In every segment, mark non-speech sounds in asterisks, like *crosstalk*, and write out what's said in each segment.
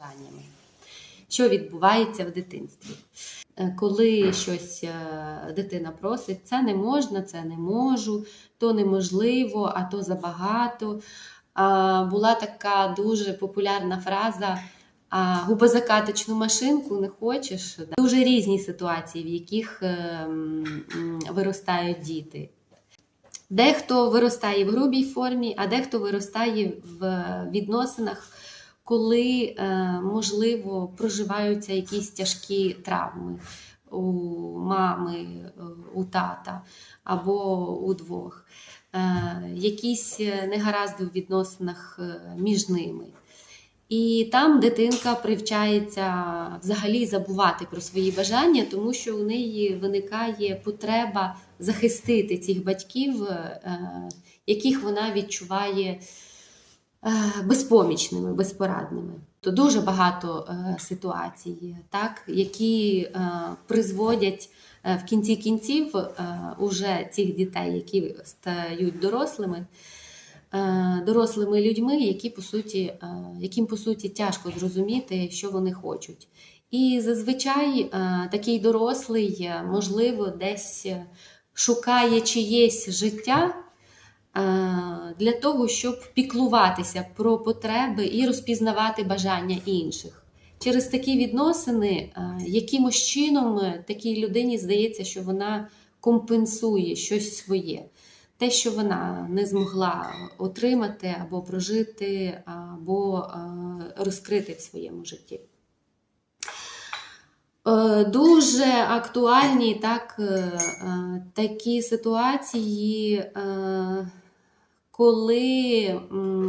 бажаннями. Що відбувається в дитинстві? Е, Коли щось е, дитина просить, це не можна, це не можу, то неможливо, а то забагато. Була така дуже популярна фраза: губозакаточну машинку не хочеш. Дуже різні ситуації, в яких е, м, м, виростають діти. Дехто виростає в грубій формі, а дехто виростає в відносинах, коли, е, можливо, проживаються якісь тяжкі травми у мами, е, у тата або у двох, Е, якісь негаразди у відносинах між ними. І там дитинка привчається взагалі забувати про свої бажання, тому що у неї виникає потреба захистити цих батьків, яких вона відчуває безпомічними, безпорадними. То дуже багато е, ситуацій, так, які е, призводять е, в кінці кінців е, уже цих дітей, які стають дорослими е, дорослими людьми, які по суті, е, яким по суті тяжко зрозуміти, що вони хочуть. І зазвичай е, такий дорослий, е, можливо, десь е, шукає чиєсь життя е, для того, щоб піклуватися про потреби і розпізнавати бажання інших. Через такі відносини, е, якимось чином е, такій людині здається, що вона компенсує щось своє те, що вона не змогла отримати або прожити, або е, розкрити в своєму житті. Е, Дуже актуальні так, е, е, такі ситуації, е, коли,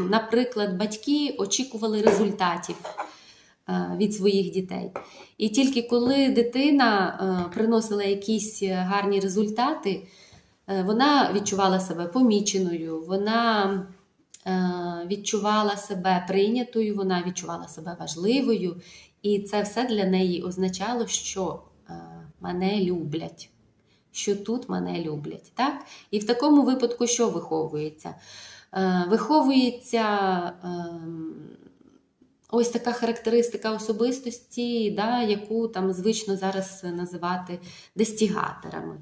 наприклад, батьки очікували результатів е, від своїх дітей. І тільки коли дитина е, приносила якісь гарні результати, Е, Вона відчувала себе поміченою, вона відчувала себе прийнятою, вона відчувала себе важливою. І це все для неї означало, що мене люблять, що тут мене люблять. Так? І в такому випадку що виховується? Е, Виховується ем, ось така характеристика особистості, да, яку там звично зараз називати дестігаторами.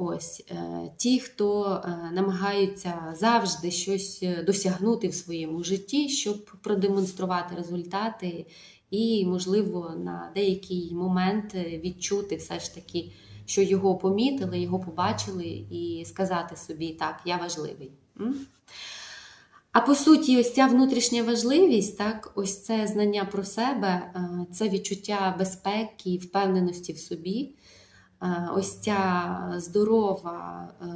Ось е, ті, хто е, намагаються завжди щось досягнути в своєму житті, щоб продемонструвати результати, і, можливо, на деякий момент відчути все ж таки, що його помітили, його побачили, і сказати собі так, я важливий. А по суті, ось ця внутрішня важливість, так, ось це знання про себе, е, це відчуття безпеки, впевненості в собі. Е, ось ця здорова, е,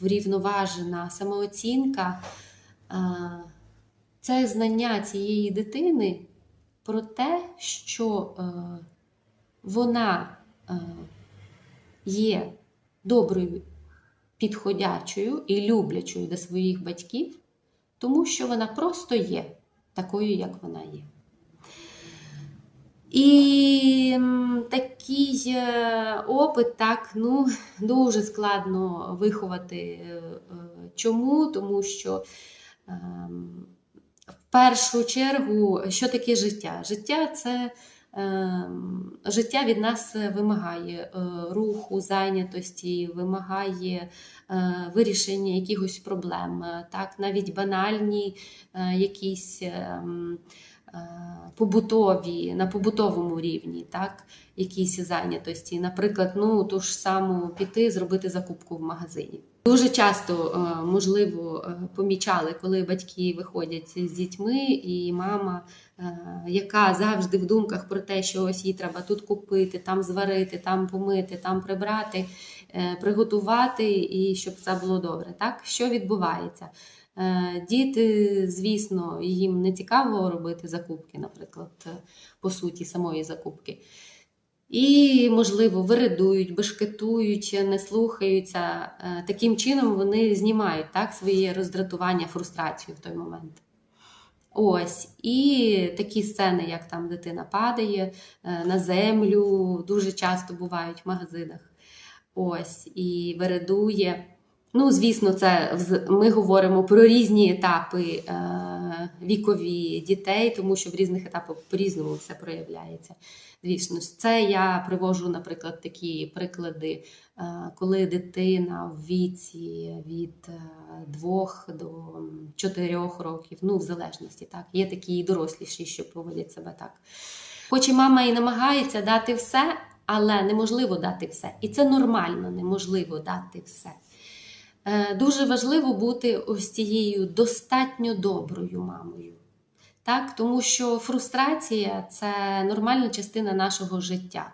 врівноважена самооцінка, це знання цієї дитини про те, що вона є доброю, підходячою і люблячою до своїх батьків, тому що вона просто є такою, як вона є. І такий е, опит так, ну, дуже складно виховати. Е, е, Чому? Тому що ем, в першу чергу, що таке життя? Життя це життя від нас вимагає е, руху, зайнятості, вимагає е, вирішення якихось проблем, так, навіть банальні е, якісь. ем, Побутові на побутовому рівні, так, якісь зайнятості. Наприклад, ну ту ж саму піти, зробити закупку в магазині. Дуже часто, можливо, помічали, коли батьки виходять з дітьми, і мама, яка завжди в думках про те, що ось їй треба тут купити, там зварити, там помити, там прибрати, е, приготувати, і щоб це було добре. Так, що відбувається? Е, Діти, звісно, їм не цікаво робити закупки, наприклад, е, по суті, самої закупки. І, можливо, виридують, бешкетують, не слухаються. Е, Таким чином вони знімають так, своє роздратування, фрустрацію в той момент. Ось, і такі сцени, як там дитина падає е, на землю, дуже часто бувають в магазинах. Ось, і вередує. Ну, звісно, це ми говоримо про різні етапи е, вікові дітей, тому що в різних етапах по-різному все проявляється. Звісно це я привожу, наприклад, такі приклади, е, коли дитина в віці від 2 до 4 років, ну, в залежності, так, є такі і доросліші, що поводять себе так. Хоч і мама і намагається дати все, але неможливо дати все. І це нормально, неможливо дати все. Е, Дуже важливо бути ось цією достатньо доброю мамою. Так? Тому що фрустрація це нормальна частина нашого життя.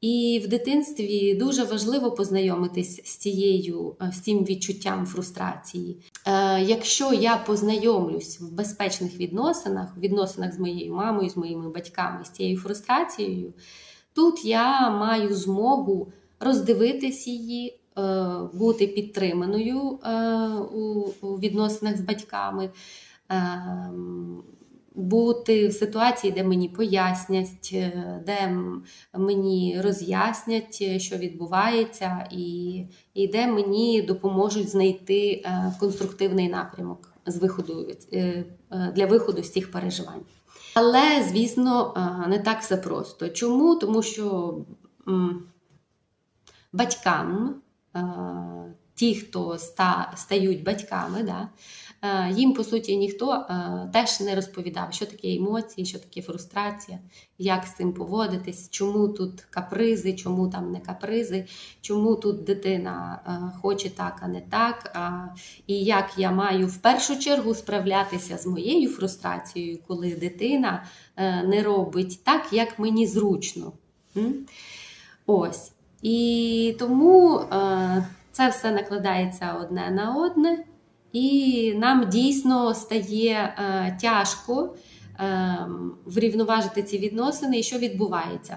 І в дитинстві дуже важливо познайомитись з, цією, е, з цим відчуттям фрустрації. Е, якщо я познайомлюсь в безпечних відносинах, в відносинах з моєю мамою, з моїми батьками, з цією фрустрацією, тут я маю змогу роздивитись її, бути підтриманою е, у, відносинах з батьками. ем, Бути в ситуації, де мені пояснять, е, де мені роз'яснять, е, що відбувається, і, і де мені допоможуть знайти е, конструктивний напрямок з виходу е, е, для виходу з цих переживань. Але, звісно, е, не так все просто. Чому? Тому що батькам, е, ті, хто ста, стають батьками, да, е, їм, по суті, ніхто е, теж не розповідав, що таке емоції, що таке фрустрація, як з цим поводитись, чому тут капризи, чому там не капризи, чому тут дитина е, хоче так, а не так. І як я маю в першу чергу справлятися з моєю фрустрацією, коли дитина е, не робить так, як мені зручно. Ось. І тому е, це все накладається одне на одне, і нам дійсно стає е, тяжко е, врівноважити ці відносини, і що відбувається.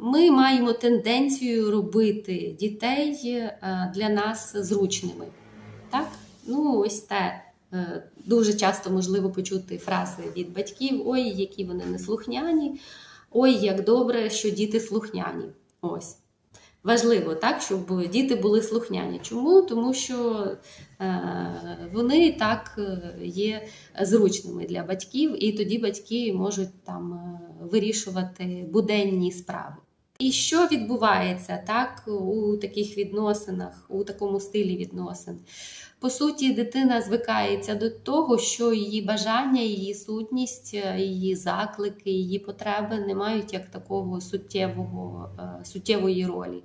Ми маємо тенденцію робити дітей для нас зручними. Так? Ну, ось те. Дуже часто можливо почути фрази від батьків: ой, які вони неслухняні, ой, як добре, що діти слухняні. Ось. Важливо, так, щоб діти були слухняні. Чому? Тому що е, вони так е, є зручними для батьків, і тоді батьки можуть там е, вирішувати буденні справи. І що відбувається так у таких відносинах, у такому стилі відносин? По суті, дитина звикається до того, що її бажання, її сутність, е, її заклики, її потреби не мають як такого суттєвого, е, суттєвої ролі.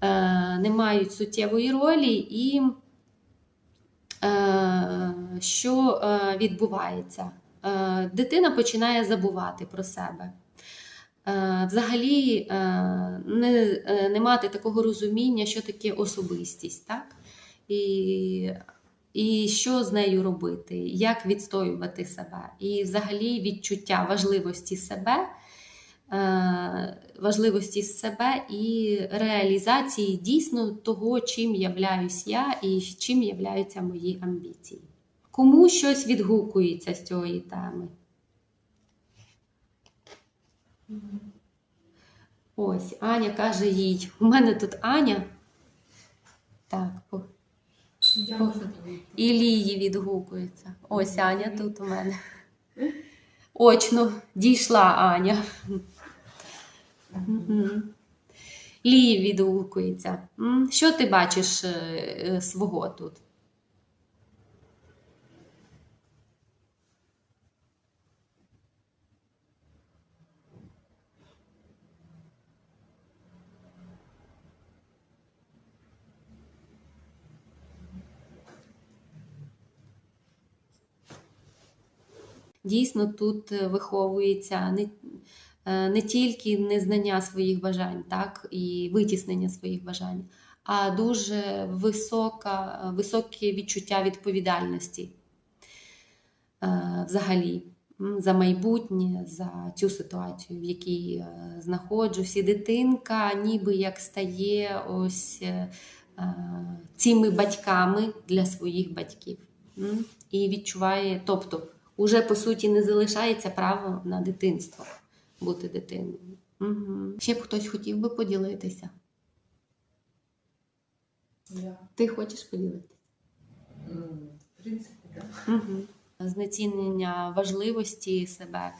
Е, Не мають суттєвої ролі, і що відбувається? Дитина починає забувати про себе. Е, Взагалі е, не, е, не мати такого розуміння, що таке особистість, так? І, і що з нею робити, як відстоювати себе. І взагалі відчуття важливості себе, важливості себе і реалізації дійсно того, чим являюсь я і чим являються мої амбіції. Кому щось відгукується з цієї теми? Ось, Аня каже їй. У мене тут Аня. Так, по- і Лії відгукується. Ось Аня тут у мене. Очно дійшла Аня. Лії відгукується. Що ти бачиш е, е, свого тут? Дійсно, тут е, виховується не, е, не тільки незнання своїх бажань, так, і витіснення своїх бажань, а дуже висока, високе відчуття відповідальності е, взагалі за майбутнє, за цю ситуацію, в якій знаходжусь. І дитинка ніби як стає ось цими батьками для своїх батьків. І відчуває, тобто, уже по суті не залишається право на дитинство бути дитиною. Угу. Ще б хтось хотів би поділитися. Yeah. Ти хочеш поділитися? Mm, в принципі, так. Угу. Знецінення важливості себе,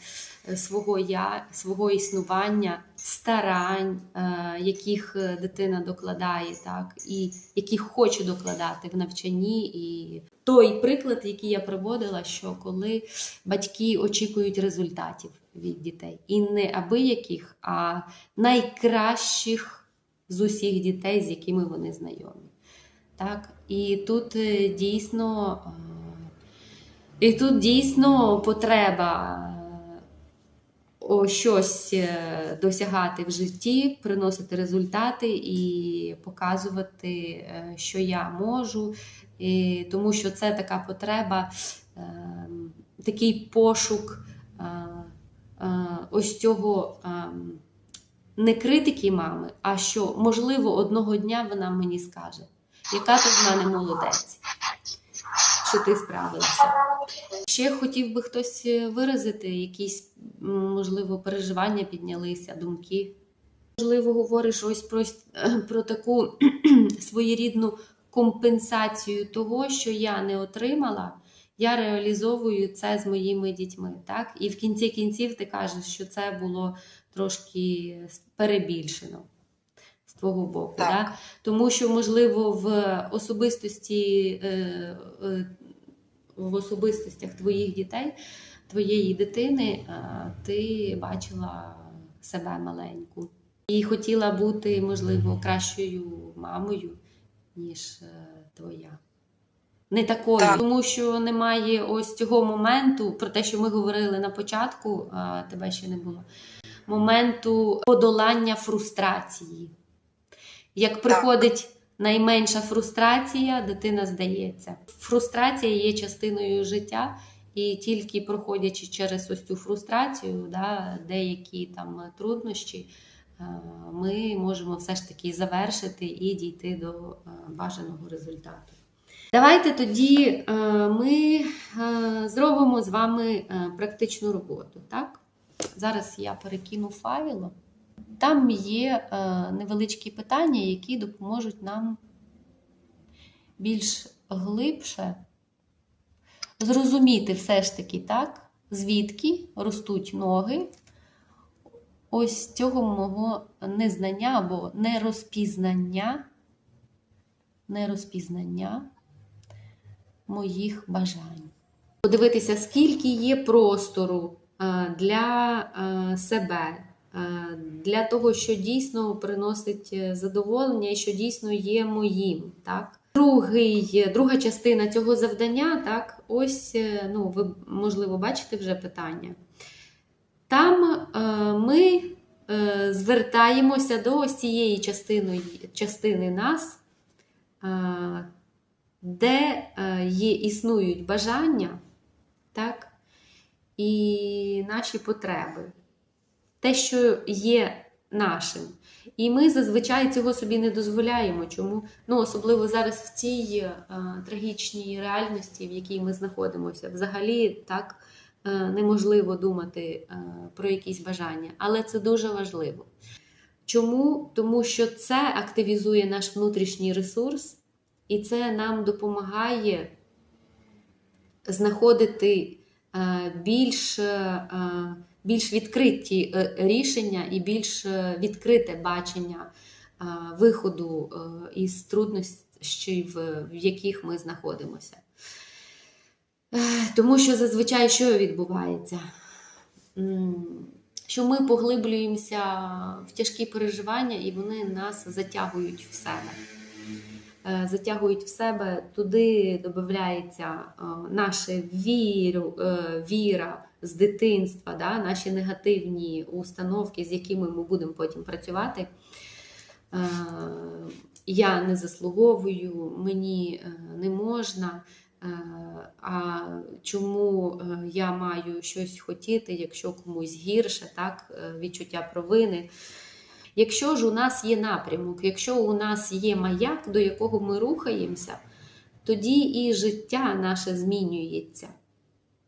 е, свого я, свого існування, старань, е, яких е, дитина докладає, так, і яких хоче докладати в навчанні. І той приклад, який я приводила, що коли батьки очікують результатів від дітей, і не абияких, а найкращих з усіх дітей, з якими вони знайомі. Так? І тут дійсно. І тут дійсно потреба о щось е, досягати в житті, приносити результати і показувати, е, що я можу. І, тому що це така потреба, е, такий пошук ось цього не критики мами, а що, можливо, одного дня вона мені скаже, яка ти в мене молодець, що ти справилася. Ще хотів би хтось е, виразити якісь, можливо, переживання піднялися, думки. Можливо, говориш ось про, про таку *clears throat* своєрідну компенсацію того, що я не отримала. Я реалізовую це з моїми дітьми. Так? І в кінці кінців ти кажеш, що це було трошки перебільшено з твого боку. Так. Да? Тому що, можливо, в особистості е, е, в особистостях твоїх дітей, твоєї дитини, е, ти бачила себе маленьку. І хотіла бути, можливо, кращою мамою, ніж твоя. Не такою, Так. тому що немає ось цього моменту, про те, що ми говорили на початку, а тебе ще не було. Моменту подолання фрустрації. Як приходить найменша фрустрація, дитина здається. Фрустрація є частиною життя, і тільки проходячи через ось цю фрустрацію, да, деякі там труднощі, е, ми можемо все ж таки завершити і дійти до е, бажаного результату. Давайте тоді е, ми зробимо з вами практичну роботу. Так? Зараз я перекину файлом. Там є е, невеличкі питання, які допоможуть нам більш глибше зрозуміти все ж таки, так, звідки ростуть ноги ось цього мого незнання або нерозпізнання, нерозпізнання моїх бажань. Подивитися, скільки є простору е, для е, себе, для того, що дійсно приносить е, задоволення і що дійсно є моїм. Так? Другий, друга частина цього завдання, так, ось, е, ну, ви, можливо, бачите вже питання. Там е, ми е, звертаємося до ось цієї частини, частини нас, е, де е, є, існують бажання, так, і наші потреби. Те, що є нашим. І ми зазвичай цього собі не дозволяємо. Чому? Ну, особливо зараз в цій е, трагічній реальності, в якій ми знаходимося. Взагалі так е, неможливо думати е, про якісь бажання, але це дуже важливо. Чому? Тому що це активізує наш внутрішній ресурс, і це нам допомагає знаходити е, більш, е, більш відкриті е, рішення і більш е, відкрите бачення е, виходу із труднощів, в яких ми знаходимося. Тому що зазвичай що відбувається? Що ми поглиблюємося в тяжкі переживання, і вони нас затягують в себе. Е, Затягують в себе, туди додається е, наша віру, е, віра з дитинства, да, наші негативні установки, з якими ми будемо потім працювати. Я не заслуговую, мені не можна. А чому я маю щось хотіти, якщо комусь гірше, так, відчуття провини. Якщо ж у нас є напрямок, якщо у нас є маяк, до якого ми рухаємося, тоді і життя наше змінюється.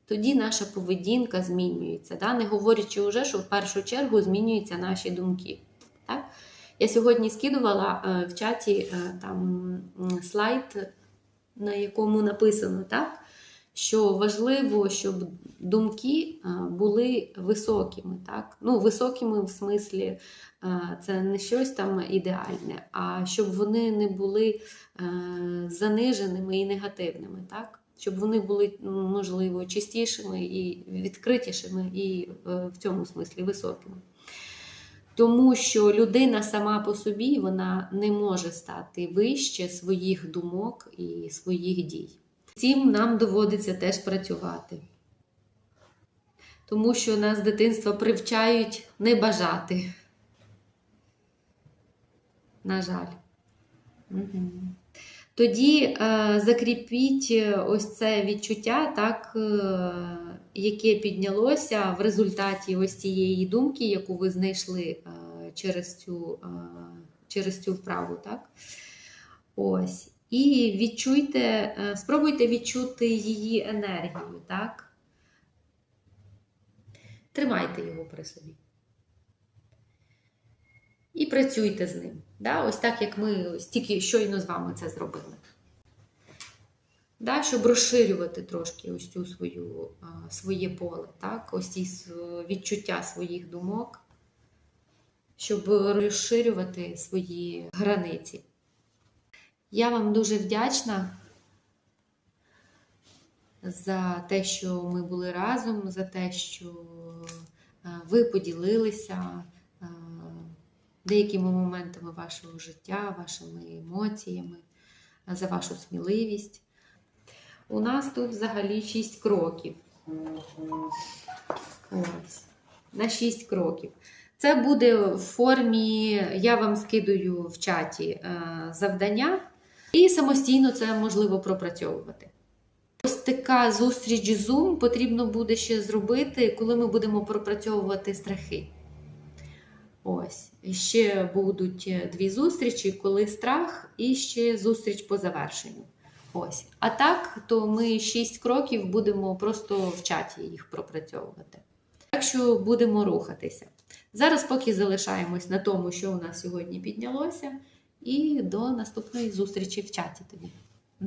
Тоді наша поведінка змінюється, да? не говорячи вже, що в першу чергу змінюються наші думки. Так? Я сьогодні скидувала е, в чаті е, там слайд, на якому написано так, що важливо, щоб думки е, були високими. Так? Ну, високими в смислі е, це не щось там ідеальне, а щоб вони не були е, заниженими і негативними. Так? Щоб вони були, можливо, чистішими і відкритішими, і в цьому смислі високими. Тому що людина сама по собі вона не може стати вище своїх думок і своїх дій. Цим нам доводиться теж працювати. Тому що нас з дитинства привчають не бажати. На жаль. Угу. Тоді е, закріпіть е, ось це відчуття, так, е, яке піднялося в результаті ось цієї думки, яку ви знайшли е, через, цю, е, через цю вправу. Так? Ось. І відчуйте, е, спробуйте відчути її енергію. Так? Тримайте його при собі. І працюйте з ним. Да? Ось так, як ми ось тільки щойно з вами це зробили. Да? Щоб розширювати трошки ось цю свою, своє поле, так? ось ці відчуття своїх думок, щоб розширювати свої границі. Я вам дуже вдячна за те, що ми були разом, за те, що е, ви поділилися е, деякими моментами вашого життя, вашими емоціями, за вашу сміливість. У нас тут взагалі 6 кроків. Ось. На 6 кроків. Це буде в формі, я вам скидаю в чаті е, завдання, і самостійно це можливо пропрацьовувати. Ось така зустріч Zoom потрібно буде ще зробити, коли ми будемо пропрацьовувати страхи. Ось. Ще будуть е, дві зустрічі, коли страх, і ще зустріч по завершенню. Ось. А так, то ми шість кроків будемо просто в чаті їх пропрацьовувати. Так що будемо рухатися. Зараз поки залишаємось на тому, що у нас сьогодні піднялося, і до наступної зустрічі в чаті тоді.